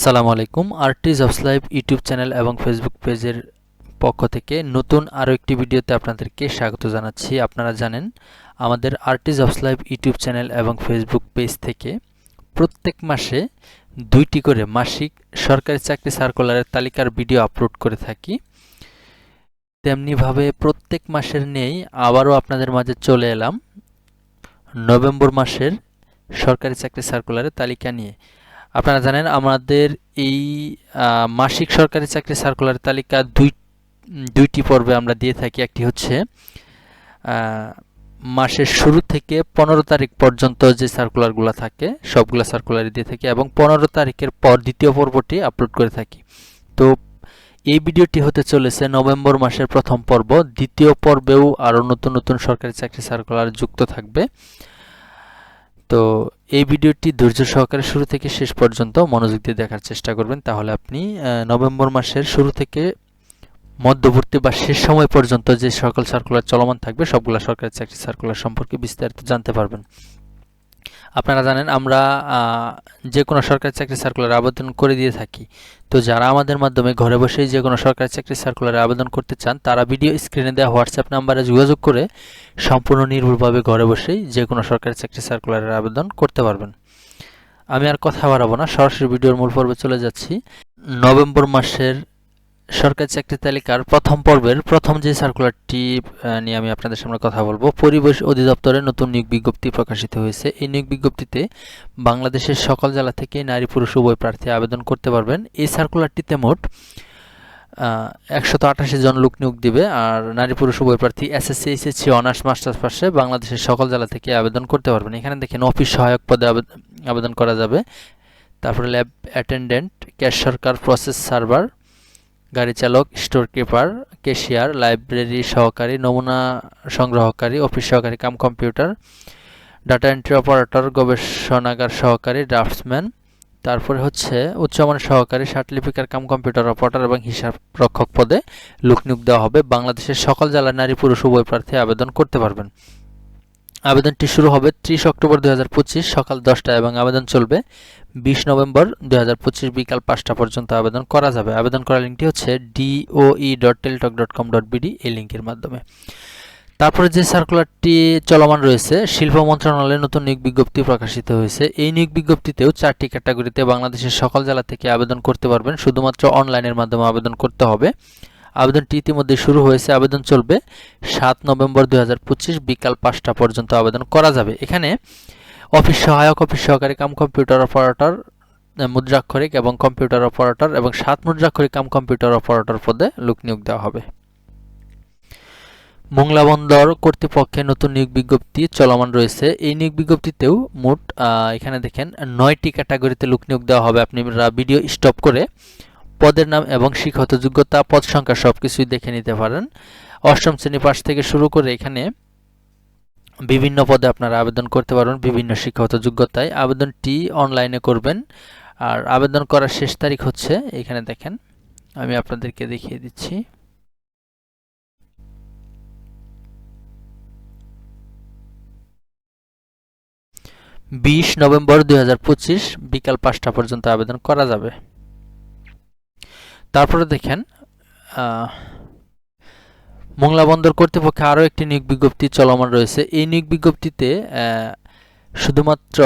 আসসালামু আলাইকুম arts of live YouTube channel এবং ফেসবুক পেজের পক্ষ থেকে নতুন আরও একটি ভিডিওতে আপনাদেরকে স্বাগত জানাচ্ছি। আপনারা জানেন, আমাদের arts of live YouTube channel এবং ফেসবুক পেজ থেকে প্রত্যেক মাসে দুইটি করে মাসিক সরকারি চাকরি সার্কুলারের তালিকার ভিডিও আপলোড করে থাকি। তেমনিভাবে প্রত্যেক মাসের নেই, আবারও আপনাদের মাঝে চলে এলাম। নভেম্বর মাসের সরকারি চাকরি সার্কুলারের তালিকা নিয়ে। আপনারা জানেন, আমাদের এই মাসিক সরকারি চাকরি সার্কুলার তালিকা দুই, দুইটি পর্বে আমরা দিয়ে থাকি। একটি হচ্ছে মাসের শুরু থেকে পনেরো তারিখ পর্যন্ত যে সার্কুলারগুলো থাকে, সবগুলো সার্কুলারই দিয়ে থাকি এবং পনেরো তারিখের পর দ্বিতীয় পর্বটি আপলোড করে থাকি। তো এই ভিডিওটি হতে চলেছে নভেম্বর মাসের প্রথম পর্ব। দ্বিতীয় পর্বেও আরও নতুন নতুন সরকারি চাকরি সার্কুলার যুক্ত থাকবে। তো এই ভিডিওটি ধৈর্য সহকারে শুরু থেকে শেষ পর্যন্ত মনোযোগ দিয়ে দেখার চেষ্টা করবেন। তাহলে আপনি নভেম্বর মাসের শুরু থেকে মধ্যবর্তী বা শেষ সময় পর্যন্ত যে সকল সার্কুলার চলমান থাকবে, সবগুলো সরকারি চাকরি সার্কুলার সম্পর্কে বিস্তারিত জানতে পারবেন। আপনারা জানেন, আমরা যে কোনো সরকারি চাকরি সার্কুলার আবেদন করে দিয়ে থাকি। তো যারা আমাদের মাধ্যমে ঘরে বসেই যে কোনো সরকারি চাকরি সার্কুলারে আবেদন করতে চান, তারা ভিডিও স্ক্রিনে দেওয়া হোয়াটসঅ্যাপ নাম্বারে যোগাযোগ করে সম্পূর্ণ নির্ভুলভাবে ঘরে বসেই যে কোনো সরকারি চাকরি সার্কুলারের আবেদন করতে পারবেন। আমি আর কথা বাড়াবো না, সরাসরি ভিডিওর মূল পর্বে চলে যাচ্ছি। নভেম্বর মাসের সরকারি চাকরি তালিকার প্রথম পর্বের প্রথম যে সার্কুলারটি নিয়ে আমি আপনাদের সামনে কথা বলব, পরিবেশ অধিদপ্তরের নতুন নিয়োগ বিজ্ঞপ্তি প্রকাশিত হয়েছে। এই নিয়োগ বিজ্ঞপ্তিতে বাংলাদেশের সকল জেলা থেকে নারী, পুরুষ, উভয় প্রার্থী আবেদন করতে পারবেন। এই সার্কুলারটিতে মোট একশত আটাশি জন লোক নিয়োগ দিবে আর নারী, পুরুষ, উভয় প্রার্থী এসএসসি এইচএসসি অনার্স মাস্টার্স পাশে বাংলাদেশের সকল জেলা থেকে আবেদন করতে পারবেন। এখানে দেখেন অফিস সহায়ক পদে আবেদ- আবেদন করা যাবে। তারপরে ল্যাব অ্যাটেন্ডেন্ট ক্যাশ সরকার প্রসেস সার্ভার গাড়ি চালক স্টোর কিপার ক্যাশিয়ার লাইব্রেরি সহকারী, নমুনা সংগ্রহকারী অফিস সহকারী, cum computer data entry operator গবেষণাগার সহকারী ড্রাফটসম্যান তারপরে হচ্ছে উচ্চমানের সহকারী সার্টিফিকার কাম কম্পিউটার অপারেটর এবং হিসাব রক্ষক পদে লোক নিয়োগ দেওয়া হবে। বাংলাদেশের সকল জেলার নারী পুরুষ উভয় প্রার্থী আবেদন করতে পারবেন। আবেদনটি শুরু হবে ত্রিশ অক্টোবর দু হাজার পঁচিশ সকাল দশটায় এবং আবেদন চলবে বিশ নভেম্বর দু হাজার পঁচিশ বিকাল পাঁচটা পর্যন্ত আবেদন করা যাবে। আবেদন করার লিঙ্কটি হচ্ছে DOE dot Teletalk dot com dot BD এই লিঙ্কের মাধ্যমে। তারপরে যে সার্কুলারটি চলমান রয়েছে, শিল্প মন্ত্রণালয়ের নতুন নিয়োগ বিজ্ঞপ্তি প্রকাশিত হয়েছে। এই নিয়োগ বিজ্ঞপ্তিতেও চারটি ক্যাটাগরিতে বাংলাদেশের সকল জেলা থেকে আবেদন করতে পারবেন। শুধুমাত্র অনলাইনের মাধ্যমে আবেদন করতে হবে। আবেদনটি ইতিমধ্যে শুরু হয়েছে। আবেদন চলবে সাত নভেম্বর দু হাজার পঁচিশ বিকাল পাঁচটা পর্যন্ত আবেদন করা যাবে। এখানে অফিস সহায়ক, অফিস সহকারী, কাম কম্পিউটার অপারেটর মুদ্রাক্ষরিক এবং কম্পিউটার অপারেটর এবং সাত মুদ্রাক্ষরিক, কাম কম্পিউটার অপারেটর পদে লোক নিয়োগ দেওয়া হবে। মোংলা বন্দর কর্তৃপক্ষের নতুন নিয়োগ বিজ্ঞপ্তি চলমান রয়েছে। এই নিয়োগ বিজ্ঞপ্তিতেও মোট এখানে দেখেন নয়টি ক্যাটাগরিতে লোক নিয়োগ দেওয়া হবে। আপনারা ভিডিও স্টপ করে পদের নাম এবং শিক্ষত যোগ্যতা, পদ সংখ্যা সব কিছুই দেখে নিতে পারেন। অষ্টম শ্রেণি পাশ থেকে শুরু করে এখানে বিভিন্ন পদে আপনারা আবেদন করতে পারবেন, বিভিন্ন শিক্ষাগত যোগ্যতায়। আবেদনটি অনলাইনে করবেন। আর আবেদন করার শেষ তারিখ হচ্ছে, এখানে দেখেন, আমি আপনাদেরকে দেখিয়ে দিচ্ছি। বিশ নভেম্বর দু হাজার পঁচিশ, বিকাল পাঁচটা পর্যন্ত আবেদন করা যাবে। তারপরে দেখেন মোংলা বন্দর কর্তৃপক্ষে আরও একটি নিয়োগ বিজ্ঞপ্তি চলমান রয়েছে। এই নিয়োগ বিজ্ঞপ্তিতে শুধুমাত্র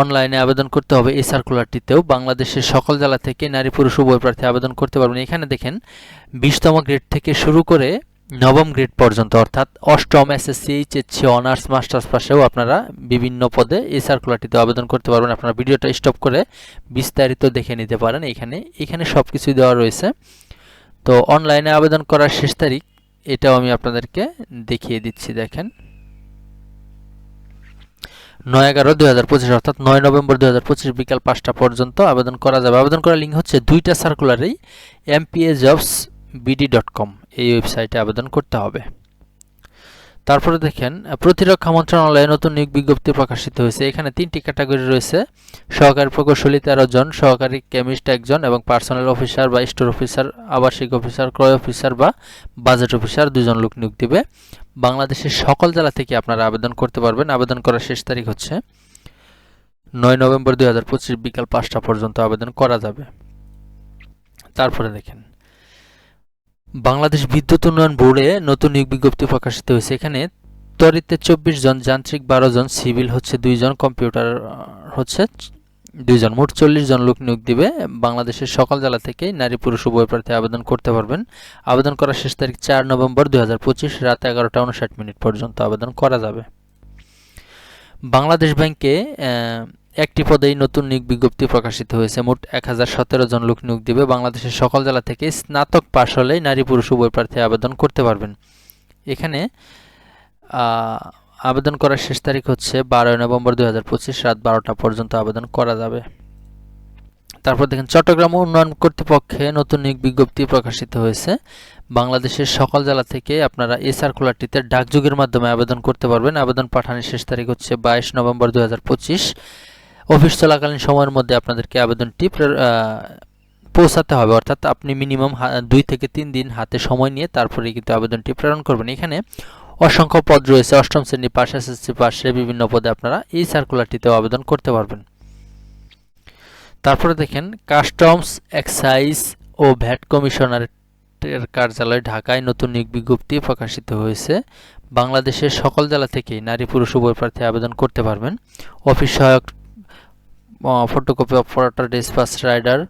অনলাইনে আবেদন করতে হবে এই সার্কুলারটিতেও। বাংলাদেশের সকল জেলা থেকে নারী, পুরুষ, উভয় প্রার্থী আবেদন করতে পারবেন। এখানে দেখেন, বিশতম গ্রেড থেকে শুরু করে নবম গ্রেড পর্যন্ত, অর্থাৎ অষ্টম এসএসসি এইচএসসি অনার্স, মাস্টার্স পাশেও আপনারা বিভিন্ন পদে এই সার্কুলারটিতে আবেদন করতে পারবেন। আপনারা ভিডিওটা স্টপ করে বিস্তারিত দেখে নিতে পারেন। এখানে এখানে সব কিছুই দেওয়া রয়েছে। তো অনলাইনে আবেদন করার শেষ তারিখ, এটাও আমি আপনাদেরকে দেখিয়ে দিচ্ছি, দেখেন। নয় এগারো দুই হাজার পঁচিশ, অর্থাৎ নয় নভেম্বর দুই হাজার পঁচিশ বিকাল পাঁচটা পর্যন্ত আবেদন করা যাবে। আবেদন করার লিঙ্ক হচ্ছে দুইটা সার্কুলারেই MPA jobs BD dot com এই ওয়েবসাইটে আবেদন করতে হবে। তারপরে দেখেন, প্রতিরক্ষা মন্ত্রণালয়ে নতুন নিয়োগ বিজ্ঞপ্তি প্রকাশিত হয়েছে। এখানে তিনটি ক্যাটাগরি রয়েছে। সহকারী প্রকৌশলী তেরো জন, সহকারী কেমিস্ট একজন এবং পার্সোনাল অফিসার বা স্টোর অফিসার আবাসিক অফিসার ক্রয় অফিসার বা বাজেট অফিসার দুজন লোক নিয়োগ দিবে। বাংলাদেশের সকল জেলা থেকে আপনারা আবেদন করতে পারবেন। আবেদন করার শেষ তারিখ হচ্ছে নয় নভেম্বর দুই হাজার পঁচিশ বিকাল পাঁচটা পর্যন্ত আবেদন করা যাবে। তারপরে দেখেন বাংলাদেশ বিদ্যুৎ উন্নয়ন বোর্ডে নতুন নিয়োগ বিজ্ঞপ্তি প্রকাশিত হয়েছে। এখানে তরিতে চব্বিশ জন, যান্ত্রিক বারো জন, সিভিল হচ্ছে দুইজন কম্পিউটার হচ্ছে দুইজন মোট চল্লিশ জন লোক নিয়োগ দিবে। বাংলাদেশের সকল জেলা থেকে নারী, পুরুষ, উভয় প্রার্থী আবেদন করতে পারবেন। আবেদন করার শেষ তারিখ চার নভেম্বর দুই হাজার পঁচিশ রাত এগারোটা উনষাট মিনিট পর্যন্ত আবেদন করা যাবে। বাংলাদেশ ব্যাংকে একটি পদেই নতুন নিয়োগ বিজ্ঞপ্তি প্রকাশিত হয়েছে। মোট এক হাজার সতেরো জন লোক নিয়োগ দিবে। বাংলাদেশের সকল জেলা থেকে স্নাতক পাশ হলেই নারী পুরুষ উভয় প্রার্থী আবেদন করতে পারবেন। এখানে আবেদন করার শেষ তারিখ হচ্ছে বারোই নভেম্বর দুই হাজার পঁচিশ রাত বারোটা পর্যন্ত আবেদন করা যাবে। তারপর দেখেন, চট্টগ্রাম উন্নয়ন কর্তৃপক্ষে নতুন নিয়োগ বিজ্ঞপ্তি প্রকাশিত হয়েছে। বাংলাদেশের সকল জেলা থেকে আপনারা এই সার্কুলারটিতে ডাকযোগের মাধ্যমে আবেদন করতে পারবেন। আবেদন পাঠানোর শেষ তারিখ হচ্ছে বাইশ নভেম্বর দুই হাজার পঁচিশ। অফিস চলাকালীন সময়ের মধ্যে আপনাদেরকে আবেদনটি পৌঁছাতে হবে। অর্থাৎ আপনি মিনিমাম দুই থেকে তিন দিন হাতে সময় নিয়ে তারপরে কিন্তু আবেদনটি প্রেরণ করবেন। এখানে অসংখ্য পদ রয়েছে। অষ্টম শ্রেণি পাশ, এসএসসি পাশে বিভিন্ন পদে আপনারা এই সার্কুলারটিতেও আবেদন করতে পারবেন। তারপরে দেখেন কাস্টমস এক্সাইজ ও ভ্যাট কমিশনারের কার্যালয় ঢাকায় নতুন নিয়োগ বিজ্ঞপ্তি প্রকাশিত হয়েছে। বাংলাদেশের সকল জেলা থেকেই নারী পুরুষ উভয় প্রার্থী আবেদন করতে পারবেন। অফিস সহায়ক ফটোকপি অপারেটর ডিসপাস রাইডার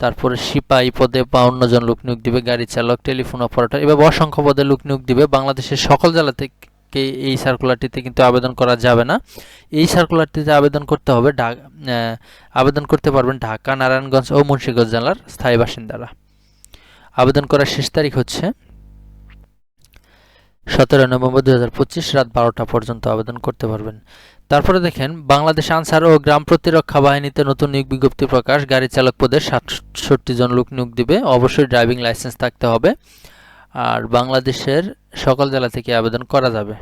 তারপরে সিপাহী পদে বাউন্ন জন লোক নিয়োগ দিবে, গাড়ি চালক, টেলিফোন অপারেটর এভাবে অসংখ্য পদে লোক নিয়োগ দিবে। বাংলাদেশের সকল জেলা থেকে এই সার্কুলারটিতে কিন্তু আবেদন করা যাবে না। এই সার্কুলারটিতে আবেদন করতে হবে আবেদন করতে পারবেন ঢাকা, নারায়ণগঞ্জ ও মুন্সিগঞ্জ জেলার স্থায়ী বাসিন্দারা। আবেদন করার শেষ তারিখ হচ্ছে সতেরো নভেম্বর দুই হাজার পঁচিশ রাত বারোটা পর্যন্ত আবেদন করতে পারবেন। তারপরে দেখেন, বাংলাদেশ আনসার ও গ্রাম প্রতিরক্ষা বাহিনীতে নতুন নিয়োগ বিজ্ঞপ্তি প্রকাশ। গাড়ি চালক পদে সাতষট্টি জন লোক নিয়োগ দিবে। অবশ্যই ড্রাইভিং লাইসেন্স থাকতে হবে। আর বাংলাদেশের সকল জেলা থেকে আবেদন করা যাবে।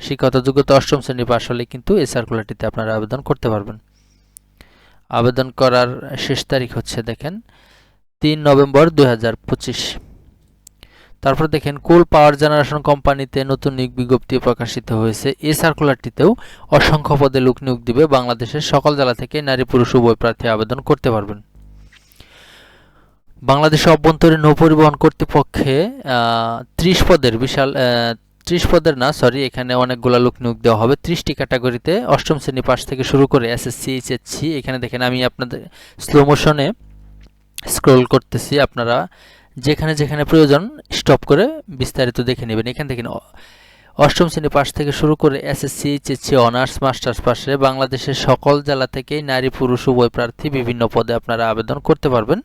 শিক্ষাগত যোগ্যতা অষ্টম শ্রেণি পাশ হলে কিন্তু এই সার্কুলারটিতে আপনারা আবেদন করতে পারবেন। আবেদন করার শেষ তারিখ হচ্ছে দেখেন, তিন নভেম্বর দুই হাজার পঁচিশ। তারপর দেখেন কোল পাওয়ার জেনারেশন কোম্পানিতে নতুন নিয়োগ বিজ্ঞপ্তি প্রকাশিত হয়েছে। এই সার্কুলারটিতেও অসংখ্য পদে লোক নিয়োগ দিবে। বাংলাদেশের সকল জেলা থেকে নারী, পুরুষ, উভয় প্রার্থী আবেদন করতে পারবেন। বাংলাদেশ অভ্যন্তরীণ নৌ পরিবহন কর্তৃপক্ষে ত্রিশ পদের বিশাল ত্রিশ পদের না সরি এখানে অনেকগুলো লোক নিয়োগ দেওয়া হবে। ত্রিশটি ক্যাটাগরিতে অষ্টম শ্রেণি পাশ থেকে শুরু করে এসএসসি এইচএসসি এখানে দেখেন আমি আপনাদের স্লো মোশনে স্ক্রল করতেছি, আপনারা যেখানে যেখানে প্রয়োজন স্টপ করে বিস্তারিত দেখে নেবেন। এখান থেকে অষ্টম শ্রেণি পাশ থেকে শুরু করে এসএসসি এইচএসসি অনার্স মাস্টার্স পাশে বাংলাদেশের সকল জেলা থেকেই নারী, পুরুষ, উভয় প্রার্থী বিভিন্ন পদে আপনারা আবেদন করতে পারবেন।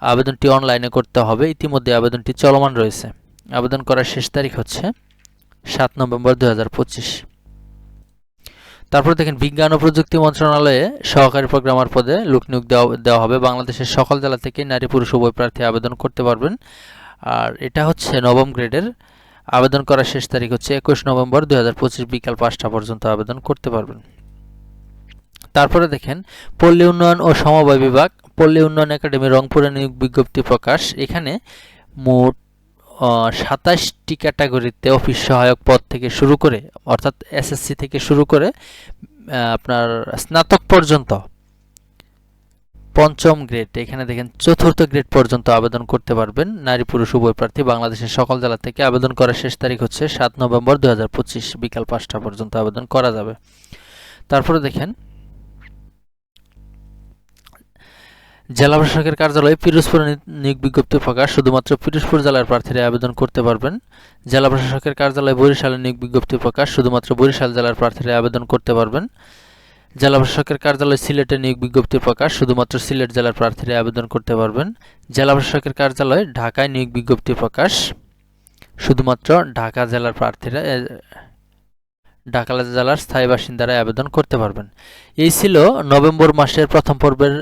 আবেদনটি অনলাইনে করতে হবে। ইতিমধ্যে আবেদনটি চলমান রয়েছে। আবেদন করার শেষ তারিখ হচ্ছে সাত নভেম্বর দু হাজার পঁচিশ। তারপর দেখেন, বিজ্ঞান ও প্রযুক্তি মন্ত্রণালয়ে সহকারী প্রোগ্রামার পদে লোক নিয়োগ দেওয়া দেওয়া হবে। বাংলাদেশের সকল জেলা থেকে নারী, পুরুষ, উভয় প্রার্থী আবেদন করতে পারবেন। আর এটা হচ্ছে নবম গ্রেডের আবেদন করার শেষ তারিখ হচ্ছে একুশ নভেম্বর দু হাজার পঁচিশ বিকাল পাঁচটা পর্যন্ত আবেদন করতে পারবেন। তারপরে দেখেন, পল্লী উন্নয়ন ও সমবায় বিভাগ, পল্লী উন্নয়ন একাডেমি রংপুরে নিয়োগ বিজ্ঞপ্তি প্রকাশ। এখানে মোট সাতাশটি ক্যাটাগরিতে অফিস সহায়ক পদ থেকে শুরু করে, অর্থাৎ এসএসসি থেকে শুরু করে আপনার স্নাতক পর্যন্ত, পঞ্চম গ্রেড এখানে দেখেন চতুর্থ গ্রেড পর্যন্ত আবেদন করতে পারবেন। নারী পুরুষ উভয় প্রার্থী বাংলাদেশের সকল জেলা থেকে আবেদন করার শেষ তারিখ হচ্ছে সাত নভেম্বর দু হাজার পঁচিশ, বিকাল পাঁচটা পর্যন্ত আবেদন করা যাবে। তারপরে দেখেন জেলা প্রশাসকের কার্যালয়ে পিরোজপুর নিয়োগ বিজ্ঞপ্তি প্রকাশ। শুধুমাত্র পিরোজপুর জেলার প্রার্থীরা আবেদন করতে পারবেন। জেলা প্রশাসকের কার্যালয়ে বরিশালে নিয়োগ বিজ্ঞপ্তি প্রকাশ। শুধুমাত্র বরিশাল জেলার প্রার্থীরা আবেদন করতে পারবেন। জেলা প্রশাসকের কার্যালয় সিলেটে নিয়োগ বিজ্ঞপ্তি প্রকাশ। শুধুমাত্র সিলেট জেলার প্রার্থীরা আবেদন করতে পারবেন। জেলা প্রশাসকের কার্যালয় ঢাকায় নিয়োগ বিজ্ঞপ্তি প্রকাশ। শুধুমাত্র ঢাকা জেলার প্রার্থীরা ঢাকা জেলার স্থায়ী বাসিন্দারা আবেদন করতে পারবেন। এই ছিল নভেম্বর মাসের প্রথম পর্বের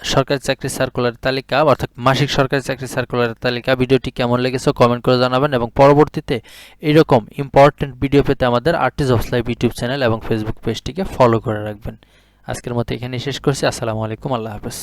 সরকারি চাকরি সার্কুলার তালিকা, অর্থাৎ মাসিক সরকারি চাকরি সার্কুলার তালিকা, ভিডিওটি কেমন লেগেছে কমেন্ট করে জানাবেন এবং পরবর্তীতে এরকম ইম্পর্টেন্ট ভিডিও পেতে আমাদের artist of live YouTube channel এবং ফেসবুক পেজটিকে ফলো করে রাখবেন। আজকের মতো এখানে শেষ করছি। আসসালামু আলাইকুম। আল্লাহ হাফেজ।